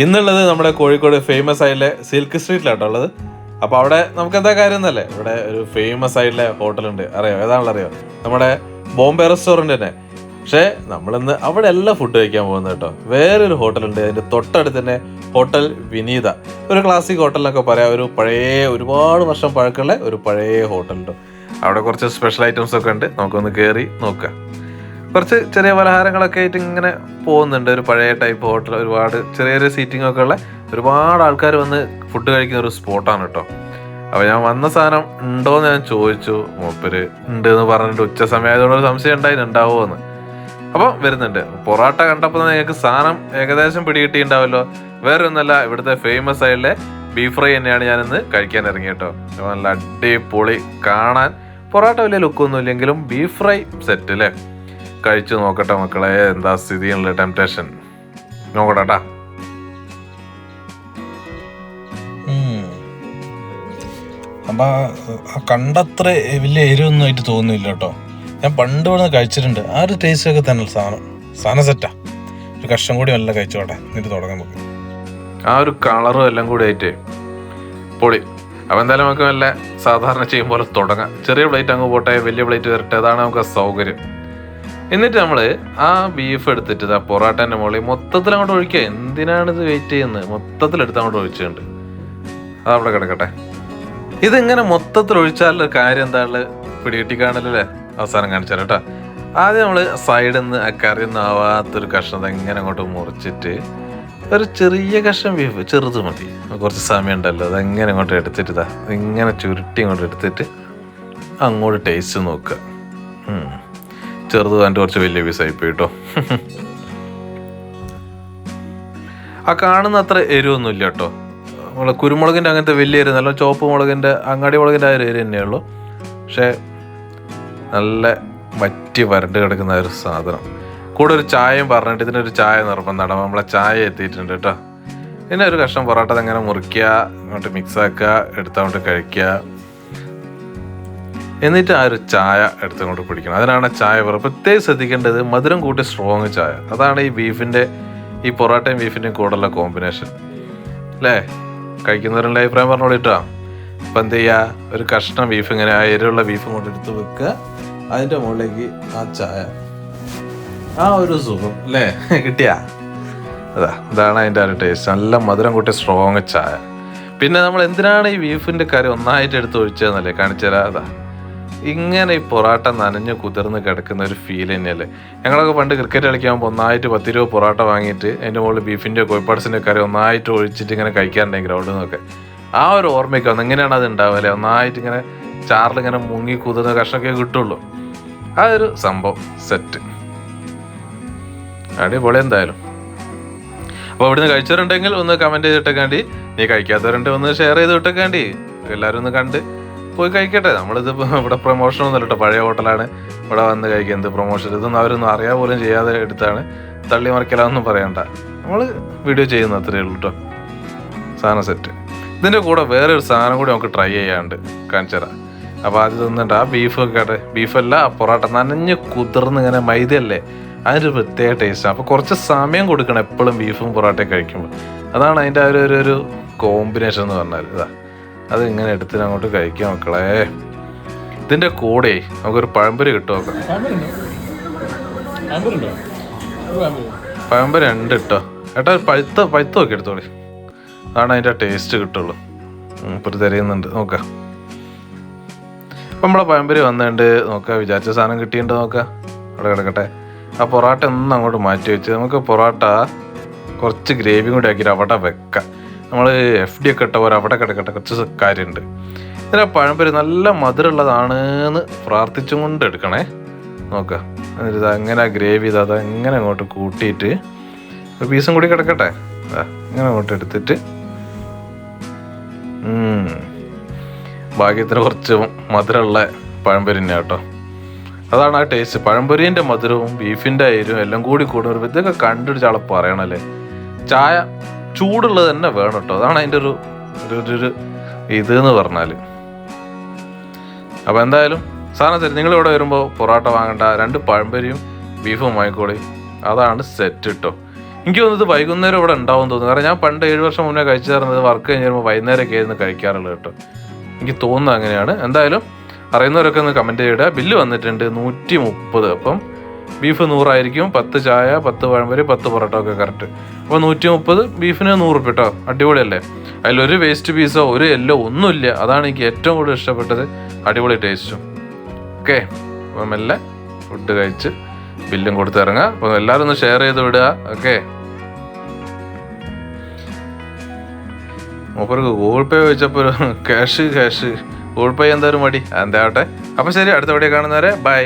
ഇന്നുള്ളത് നമ്മുടെ കോഴിക്കോട് ഫേമസ് ആയിട്ടുള്ള സിൽക്ക് സ്ട്രീറ്റിലാട്ടോ ഉള്ളത്. അപ്പോൾ അവിടെ നമുക്ക് എന്താ കാര്യം എന്നല്ലേ? ഇവിടെ ഒരു ഫേമസ് ആയിട്ടുള്ള ഹോട്ടലുണ്ട് അറിയോ? ഏതാണല്ലോ അറിയോ നമ്മുടെ ബോംബെ റെസ്റ്റോറന്റ് തന്നെ. പക്ഷേ നമ്മളിന്ന് അവിടെ അല്ല ഫുഡ് കഴിക്കാൻ പോകുന്നത് കേട്ടോ. വേറൊരു ഹോട്ടലുണ്ട് അതിന്റെ തൊട്ടടുത്ത് തന്നെ ഹോട്ടൽ വിനീത ഒരു ക്ലാസിക് ഹോട്ടൽ ഹോട്ടലിനൊക്കെ പറയാം. ഒരു പഴയ ഒരുപാട് വർഷം പഴക്കമുള്ള ഒരു പഴയ ഹോട്ടലുണ്ട് അവിടെ കുറച്ച് സ്പെഷ്യൽ ഐറ്റംസ് ഒക്കെ ഉണ്ട്. നമുക്കൊന്ന് കയറി നോക്കാം. കുറച്ച് ചെറിയ പലഹാരങ്ങളൊക്കെ ആയിട്ട് ഇങ്ങനെ പോകുന്നുണ്ട്. ഒരു പഴയ ടൈപ്പ് ഹോട്ടൽ ഒരുപാട് ചെറിയ ചെറിയ സീറ്റിംഗ് ഒക്കെ ഉള്ള ഒരുപാട് ആൾക്കാർ വന്ന് ഫുഡ് കഴിക്കുന്ന ഒരു സ്പോട്ടാണ് കേട്ടോ അപ്പോൾ ഞാൻ വന്ന സാധനം ഉണ്ടോ എന്ന് ഞാൻ ചോദിച്ചു. മൂപ്പര് ഉണ്ട് എന്ന് പറഞ്ഞിട്ട് ഉച്ച സമയമായതുകൊണ്ട് ഒരു സംശയം ഉണ്ടായിരുന്നു ഉണ്ടാവുമോ എന്ന് അപ്പോൾ വരുന്നുണ്ട്. പൊറോട്ട കണ്ടപ്പോൾ നിങ്ങൾക്ക് സാധനം ഏകദേശം പിടികിട്ടിയിട്ടുണ്ടാവല്ലോ. വേറെ ഒന്നല്ല ഇവിടുത്തെ ഫേമസ് ആയിട്ടുള്ള ബീഫ് ഫ്രൈ തന്നെയാണ് ഞാൻ ഇന്ന് കഴിക്കാൻ ഇറങ്ങി കേട്ടോ നല്ല അടിപൊളി കാണാൻ പൊറോട്ട വലിയ ലുക്കൊന്നും ഇല്ലെങ്കിലും ബീഫ് ഫ്രൈ സെറ്റ് അല്ലേ കഴിച്ചു നോക്കട്ടെ മക്കളെ. എന്താ സ്ഥിതിയുള്ള ടെംപ്ടേഷൻ നോക്കട്ടെ അപ്പൊ ആ കണ്ടത്ര വലിയ എരിവൊന്നും ആയിട്ട് തോന്നുന്നില്ല കേട്ടോ. ഞാൻ പണ്ട് ഇവിടെ കഴിച്ചിട്ടുണ്ട്. ആ ഒരു ടേസ്റ്റ് ഒക്കെ തന്നെ സാധനം. സാധനം സെറ്റാ ഒരു കഷ്ണം കൂടി നല്ല കഴിച്ചോട്ടെ. എന്നിട്ട് തുടങ്ങാൻ നമുക്ക് ആ ഒരു കളറും എല്ലാം കൂടി ആയിട്ട് പൊളി. അപ്പോൾ എന്തായാലും നമുക്ക് നല്ല സാധാരണ ചെയ്യും പോലെ തുടങ്ങാം. ചെറിയ പ്ലേറ്റ് അങ്ങ് പോട്ടെ. വലിയ പ്ലേറ്റ് വരട്ടെ. അതാണ് നമുക്ക് സൗകര്യം. എന്നിട്ട് നമ്മൾ ആ ബീഫ് എടുത്തിട്ട് ആ പൊറോട്ടേന്റെ മുകളിൽ മൊത്തത്തിൽ അങ്ങോട്ട് ഒഴിക്കുക. എന്തിനാണ് ഇത് വെയിറ്റ് ചെയ്യുന്നത്? മൊത്തത്തിൽ എടുത്ത് അങ്ങോട്ട് ഒഴിച്ചിട്ടുണ്ട്. അതവിടെ കിടക്കട്ടെ. ഇതിങ്ങനെ മൊത്തത്തിൽ ഒഴിച്ചാലുള്ള കാര്യം എന്താണ് പിടികിട്ടിക്കാണല്ലേ അവസാനം കാണിച്ചാൽ കേട്ടോ. ആദ്യം നമ്മൾ സൈഡിൽ നിന്ന് കറി ആവാത്തൊരു കഷ്ണം എങ്ങനെ അങ്ങോട്ട് മുറിച്ചിട്ട് ഒരു ചെറിയ കഷ്ണം ബീഫ് ചെറുത് മതി. കുറച്ച് സമയം ഉണ്ടല്ലോ അതെങ്ങനെ അങ്ങോട്ട് എടുത്തിട്ട് ഇതാ ഇങ്ങനെ ചുരുട്ടി അങ്ങോട്ട് എടുത്തിട്ട് അങ്ങോട്ട് ടേസ്റ്റ് നോക്കുക. ചെറുത് അതിന്റെ കുറച്ച് വലിയ പീസായി പോയി കേട്ടോ ആ കാണുന്ന അത്ര എരിവൊന്നുമില്ല കേട്ടോ നമ്മളെ കുരുമുളകിന്റെ അങ്ങനത്തെ വലിയ എരിവ് നല്ല ചുവപ്പ് മുളകിന്റെ അങ്ങാടി മുളകിന്റെ ആ ഒരു എരിവ് തന്നെയുള്ളൂ പക്ഷേ നല്ല വറ്റി വരണ്ട് കിടക്കുന്ന ഒരു സാധനം. കൂടെ ഒരു ചായയും പറഞ്ഞിട്ട് ഇതിനൊരു ചായ നിർബന്ധമാണ് നമ്മളെ ചായ എത്തിയിട്ടുണ്ട് കേട്ടോ പിന്നെ ഒരു കഷ്ണം പൊറോട്ട അങ്ങനെ മുറിക്കുക അങ്ങോട്ട് മിക്സാക്കുക എടുത്തങ്ങോട്ട് കഴിക്കുക. എന്നിട്ട് ആ ഒരു ചായ എടുത്തുകൊണ്ട് പിടിക്കണം അതിനാണ് ചായ പറയുക പ്രത്യേകം ശ്രദ്ധിക്കേണ്ടത് മധുരം കൂട്ടി സ്ട്രോങ് ചായ. അതാണ് ഈ ബീഫിന്റെ ഈ പൊറോട്ടയും ബീഫിന്റെയും കൂടെയുള്ള കോമ്പിനേഷൻ അല്ലേ? കഴിക്കുന്നവരുടെ അഭിപ്രായം പറഞ്ഞോളൂ കേട്ടോ. അപ്പം എന്ത് ചെയ്യുക ഒരു കഷ്ണം ബീഫ് ഇങ്ങനെ ആ എരിവുള്ള ബീഫ് കൊണ്ട് എടുത്ത് വെക്കുക. അതിന്റെ മുകളിലേക്ക് ആ ചായ. ആ ഒരു സുഖം. അല്ലേ? കിട്ടിയാ? അതാ അതാണ് അതിന്റെ ആ ഒരു ടേസ്റ്റ് നല്ല മധുരം കൂട്ടി സ്ട്രോങ് ചായ. പിന്നെ നമ്മൾ എന്തിനാണ് ഈ ബീഫിന്റെ കറി ഒന്നായിട്ട് എടുത്ത് ഒഴിച്ചതെന്നല്ലേ കാണിച്ചു തരാം അതാ. ഇങ്ങനെ ഈ പൊറാട്ട നനഞ്ഞ് കുതിർന്ന് കിടക്കുന്ന ഒരു ഫീൽ തന്നെയല്ലേ? ഞങ്ങളൊക്കെ പണ്ട് ക്രിക്കറ്റ് കളിക്കാൻ പോകുമ്പോൾ ഒന്നായിട്ട് പത്ത് രൂപ പൊറാട്ട വാങ്ങിയിട്ട് അതിന്റെ മുകളിൽ ബീഫിന്റെ കോഴിപ്പാട്സിന്റെ കറി ഒന്നായിട്ട് ഒഴിച്ചിട്ട് ഇങ്ങനെ കഴിക്കാറുണ്ടെങ്കിൽ ഗ്രൗണ്ടിൽ നിന്നൊക്കെ ആ ഒരു ഓർമ്മയ്ക്ക് വന്നു. എങ്ങനെയാണ് അത് ഉണ്ടാവുക ഒന്നായിട്ട് ഇങ്ങനെ ചാറിൽ ഇങ്ങനെ മുങ്ങി കുതിർന്ന കഷ്ണമൊക്കെ കിട്ടുള്ളൂ. ആ ഒരു സംഭവം സെറ്റ് അടിപൊളി എന്തായാലും. അപ്പോൾ ഇവിടുന്ന് കഴിച്ചവരുണ്ടെങ്കിൽ ഒന്ന് കമന്റ് ചെയ്തിട്ടേക്കാണ്ടി. നീ കഴിക്കാത്തവരുണ്ട് ഒന്ന് ഷെയർ ചെയ്ത് വിട്ടേക്കാണ്ടി. എല്ലാവരും ഒന്ന് കണ്ട് പോയി കഴിക്കട്ടെ. നമ്മളിത് ഇവിടെ പ്രൊമോഷൻ ഒന്നുമില്ല കേട്ടോ പഴയ ഹോട്ടലാണ് ഇവിടെ വന്ന് കഴിക്കുക എന്ത് പ്രൊമോഷൻ ഇതൊന്നും അവരൊന്നും അറിയാ പോലും ചെയ്യാതെ എടുത്താണ്. തള്ളി മറിക്കലാന്നൊന്നും പറയണ്ട. നമ്മൾ വീഡിയോ ചെയ്യുന്ന അത്രയേ ഉള്ളൂ കേട്ടോ സാധനം സെറ്റ് ഇതിന്റെ കൂടെ വേറെ ഒരു സാധനം കൂടി നമുക്ക് ട്രൈ ചെയ്യാണ്ട് കാണിച്ചു തരാം അപ്പോൾ ആദ്യം തിന്നിട്ട് ആ ബീഫ് ഒക്കെ ബീഫല്ല പൊറോട്ട. നനഞ്ഞ് കുതിർന്ന് ഇങ്ങനെ മൈദയല്ലേ? അതിനൊരു പ്രത്യേക ടേസ്റ്റാണ് അപ്പോൾ കുറച്ച് സമയം കൊടുക്കണം എപ്പോഴും ബീഫും പൊറോട്ടയും കഴിക്കുമ്പോൾ അതാണ് അതിന്റെ ഒരു ഒരു കോമ്പിനേഷൻ എന്ന് പറഞ്ഞാൽ ഇതാ. അത് ഇങ്ങനെ എടുത്തിട്ട് അങ്ങോട്ട് കഴിക്കാം മക്കളെ. ഇതിന്റെ കൂടെ നമുക്കൊരു പഴംപൊരി കിട്ടും നോക്കാം പഴംപൊരി ഉണ്ട്? കേട്ടോ. ഏട്ടാ ഒരു പഴുത്ത പഴുത്ത നോക്കി എടുത്തോളി. അതാണ് അതിന്റെ ടേസ്റ്റ് കിട്ടുള്ളൂ. ഇപ്പൊ തിരയുന്നുണ്ട്. നോക്കാം. അപ്പം നമ്മളെ പഴംപൊരി വന്നിട്ടുണ്ട് നോക്കാം. വിചാരിച്ച സാധനം കിട്ടിയിട്ടുണ്ട് നോക്കാം. അവിടെ കിടക്കട്ടെ. ആ പൊറോട്ട ഒന്നും അങ്ങോട്ട് മാറ്റി വെച്ച്. നമുക്ക് പൊറോട്ട കുറച്ച് ഗ്രേവിയും കൂടി ആക്കിയിട്ട് അവിടെ വെക്കാം. നമ്മൾ എഫ് ഡി ഒക്കെ ഇട്ട പോലെ അവിടെ കിടക്കട്ടെ കുറച്ച് കാര്യമുണ്ട്. ഇതിന് പഴംപൊരി നല്ല മധുരമുള്ളതാണ് എന്ന് പ്രാർത്ഥിച്ചും കൊണ്ട് എടുക്കണേ. നോക്കാം എന്നിട്ട് ഇത് അങ്ങനെ ഗ്രേവി ഇത് അത് അങ്ങനെ അങ്ങോട്ട് കൂട്ടിയിട്ട് ഒരു പീസും കൂടി കിടക്കട്ടെ. ഇങ്ങനെ അങ്ങോട്ട് എടുത്തിട്ട്. ഭാഗ്യത്തിന് കുറച്ച് മധുരമുള്ള പഴംപൊരി കേട്ടോ. അതാണ് ആ ടേസ്റ്റ് പഴംപൊരിന്റെ മധുരവും ബീഫിന്റെ അയരും എല്ലാം കൂടി കൂടുമ്പോൾ ഇതൊക്കെ കണ്ടിട്ട് ആളെ പറയണല്ലേ? ചായ ചൂടുള്ളത് തന്നെ വേണം കേട്ടോ. അതാണ് അതിന്റെ ഒരു ഒരു ഇത് എന്ന് പറഞ്ഞാൽ അപ്പോൾ എന്തായാലും സാധനം ശരി നിങ്ങളിവിടെ വരുമ്പോൾ പൊറോട്ട വാങ്ങണ്ട രണ്ട് പഴംപരിയും ബീഫും വാങ്ങിക്കോളി. അതാണ് സെറ്റ് കേട്ടോ. എനിക്ക് തോന്നുന്നത് വൈകുന്നേരം ഇവിടെ ഉണ്ടാവും തോന്നുന്നു. കാരണം ഞാൻ പണ്ട് ഏഴ് വർഷം മുന്നേ കഴിച്ചു തരുന്നത് വർക്ക് കഴിഞ്ഞ് വരുമ്പോൾ വൈകുന്നേരമൊക്കെ ആയിരുന്നു കഴിക്കാറുള്ളത് കേട്ടോ. എനിക്ക് തോന്നുന്നത് അങ്ങനെയാണ്. എന്തായാലും അറിയുന്നവരൊക്കെ ഒന്ന് കമന്റ് ചെയ്യുക. ബില്ല് വന്നിട്ടുണ്ട് നൂറ്റി മുപ്പത് അപ്പം ബീഫ് നൂറായിരിക്കും പത്ത് ചായ പത്ത് പഴംപൊരി പത്ത് പൊറോട്ട ഒക്കെ കറക്റ്റ് അപ്പോൾ നൂറ്റി മുപ്പത് ബീഫിന് നൂറ് റുപ്യ കേട്ടോ അടിപൊളിയല്ലേ? അതിലൊരു വേസ്റ്റ് പീസോ ഒരു എല്ലോ ഒന്നുമില്ല. അതാണ് എനിക്ക് ഏറ്റവും കൂടുതൽ ഇഷ്ടപ്പെട്ടത്. അടിപൊളി ടേസ്റ്റും ഓക്കെ അപ്പം മെല്ലെ ഫുഡ് കഴിച്ച് ബില്ലും കൊടുത്തിറങ്ങുക അപ്പം എല്ലാവരും ഒന്ന് ഷെയർ ചെയ്ത് വിടുക. ഓക്കെ മൂപ്പർക്ക് ഗൂഗിൾ പേ വെച്ചപ്പോൾ ക്യാഷ് ക്യാഷ് ഗൂഗിൾ പേ എന്തായാലും മടി എന്താവട്ടെ അപ്പോൾ ശരി അടുത്ത വീഡിയോ കാണുന്നവരെ ബൈ